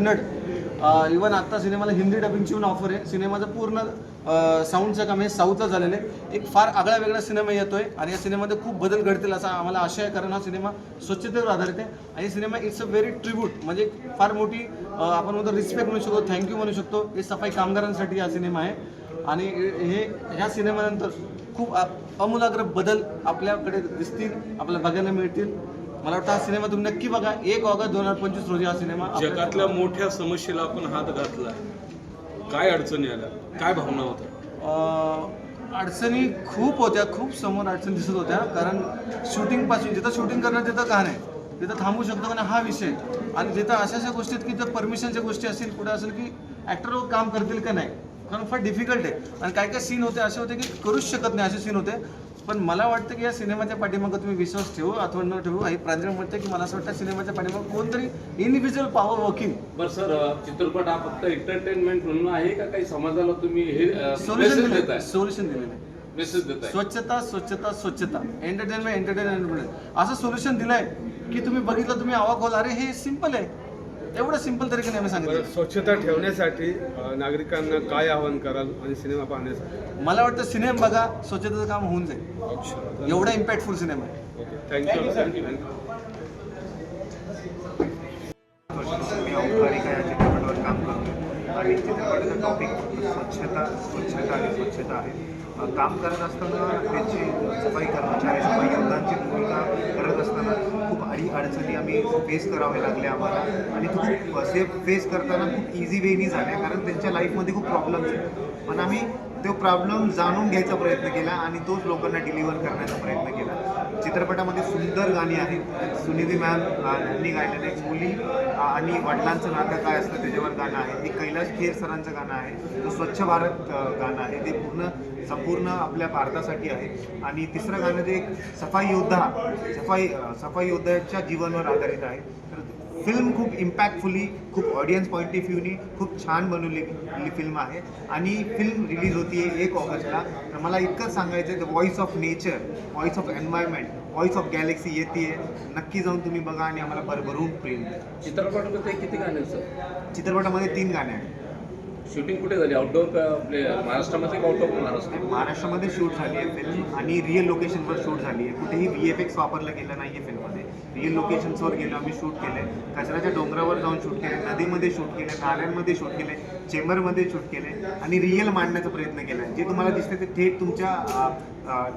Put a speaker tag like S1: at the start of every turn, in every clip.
S1: Even uh, आत्ता सिनेमाला हिंदी डबिंगची पण ऑफर आहे. सिनेमाचं पूर्ण साऊंडचं काम हे साऊथला झालेलं आहे. एक फार आगळा वेगळा सिनेमा येतो आहे आणि या सिनेमामध्ये खूप बदल घडतील असा आम्हाला आशय आहे कारण हा सिनेमा स्वच्छतेवर आधारित आहे. आणि cinema it's a very tribute म्हणजे फार मोठी uh, आपण म्हणतो रिस्पेक्ट म्हणू शकतो थँक्यू म्हणू शकतो. हे सफाई कामगारांसाठी हा सिनेमा आहे. आणि हे ह्या सिनेमानंतर खूप अमूलाग्र बदल आपल्याकडे दिसतील आपल्याला बघायला मिळतील. मला वाटतं हा सिनेमा तुम्ही नक्की बघा. एक ऑगस्ट दोन हजार पंचवीस रोजी हा सिनेमा आपल्या-
S2: जगातल्या मोठ्या समस्येला आपण हात घातला. काय अडचणी आल्या? काय भावना होत्या?
S1: अ, अडचणी खूप होत्या. खूप समोर अडचणी दिसत होत्या. कारण शूटिंगपासून जिथं शूटिंग करणार तिथं का नाही? तिथं थांबू शकतो का नाही? हा विषय. आणि जिथं अशा अशा गोष्टी आहेत की जर परमिशनच्या गोष्टी असतील कुठे असेल की ॲक्टर काम करतील का नाही? कारण फार डिफिकल्ट आहे. आणि काय काय सीन होते असे होते की करूच शकत नाही असे सीन होते. पण मला वाटतं की या सिनेमाच्या पाठीमागं तुम्ही विश्वास ठेवू अथवा न ठेवू. हे प्रांजळ म्हणते की मला असं वाटतं सिनेमाच्या पाठीमागं कोणतरी इनडिव्हिज्युअल पॉवर वर्किंग
S3: बरं सर चित्रपट हा फक्त एंटरटेनमेंट म्हणून आहे का काही समाजाला तुम्ही हे
S1: सोल्युशन दिले
S3: देताय?
S1: सोल्युशन दिलेलं आहे.
S3: मेसेज
S1: स्वच्छता स्वच्छता स्वच्छता. एंटरटेनमेंट एंटरटेनमेंट असं सोल्युशन दिलंय की तुम्ही बघितलं तुम्ही आवा खोल अरे हे सिंपल आहे. एवढं सिंपल तरीके आम्ही सांगितलं?
S4: स्वच्छता ठेवण्यासाठी नागरिकांना काय आवाहन कराल आणि सिनेमा पाहण्यासाठी?
S1: मला वाटतं सिनेमा बघा स्वच्छतेचं काम होऊन जाईल. एवढा इम्पॅक्टफुल सिनेमा आहे.
S4: थँक्यू थँक्यू
S5: मी औपचारिक या चित्रपटावर काम करतो आणि चित्रपटाचा टॉपिक स्वच्छता स्वच्छता आणि स्वच्छता आहे. काम करत असताना त्याची सफाई कर्मचारी सफाई योद्धांची भूमिका करत आणि अडचणी आम्ही फेस करावे लागले आम्हाला. आणि तो खूप फेस करताना खूप इझी वेनी झाल्या कारण त्यांच्या लाईफमध्ये खूप प्रॉब्लेम्स आहेत. पण आम्ही तो प्रॉब्लेम जाणून घ्यायचा प्रयत्न केला आणि तोच लोकांना डिलिव्हर करण्याचा प्रयत्न केला. चित्रपटामध्ये सुंदर गाणी आहेत. सुनिधी मॅम यांनी गायलेलं एक मुली आणि वडिलांचं नातं काय असतं त्याच्यावर गाणं आहे. ते कैलाश खेर सरांचं गाणं आहे. तो स्वच्छ भारत गाणं आहे. ते पूर्ण संपूर्ण आपल्या भारतासाठी आहे. आणि तिसरं गाणं जे एक सफाई योद्धा सफाई सफाई योद्ध्याच्या जीवनावर आधारित आहे. तर फिल्म खूप इम्पॅक्टफुली खूप ऑडियन्स पॉईंट ऑफ व्ह्यूनी खूप छान बनवलेली फिल्म आहे. आणि फिल्म रिलीज होती आहे एक ऑगस्टला. तर मला इतकंच सांगायचं आहे the voice of nature voice of environment voice of galaxy येते नक्की जाऊन तुम्ही बघा आणि आम्हाला भरभरून प्रेम द्या.
S3: चित्रपटामध्ये किती गाणे
S5: चित्रपटामध्ये तीन गाणे आहेत.
S3: शूटिंग कुठे झाली? आउटडोर का आपले महाराष्ट्रामध्ये का आउट ऑफ महाराष्ट्र
S5: महाराष्ट्रामध्ये शूट झाली आहे फिल्म आणि रिअल लोकेशनवर शूट झाली आहे. कुठेही व्ही एफ एक्स वापरलं गेलं नाही आहे फिल्ममध्ये रिअल लोकेशन्सवर गेलो आम्ही शूट केले कचऱ्याच्या डोंगरावर जाऊन शूट केले नदीमध्ये शूट केले नाल्यांमध्ये शूट केले चेंबरमध्ये शूट केले आणि रिअल मांडण्याचा प्रयत्न केला जे तुम्हाला दिसते ते थेट तुमच्या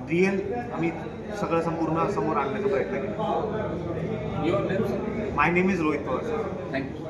S5: रिअल आम्ही सगळं संपूर्ण समोर आणण्याचा प्रयत्न केला my name is Rohit Pawar sir
S3: thank you